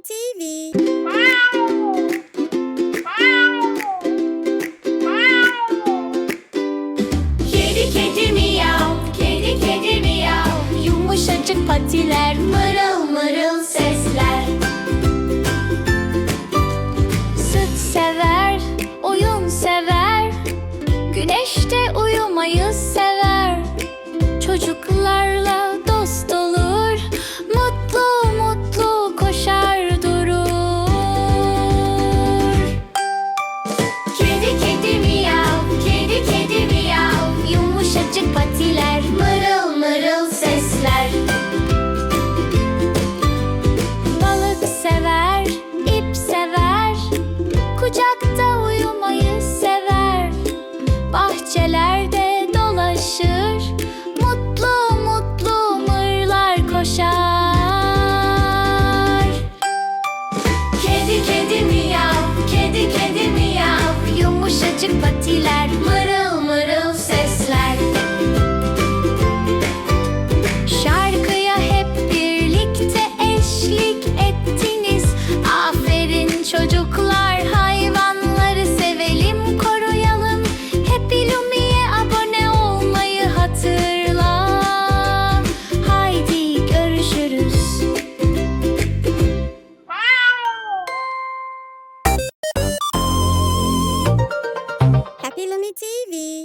TV. Kedi kedi miyav, kedi kedi miyav. Yumuşacık patiler, mırıl mırıl sesler. Süt sever, oyun sever. Güneşte uyumayı sever. Çocuklarla Yumuşacık patiler,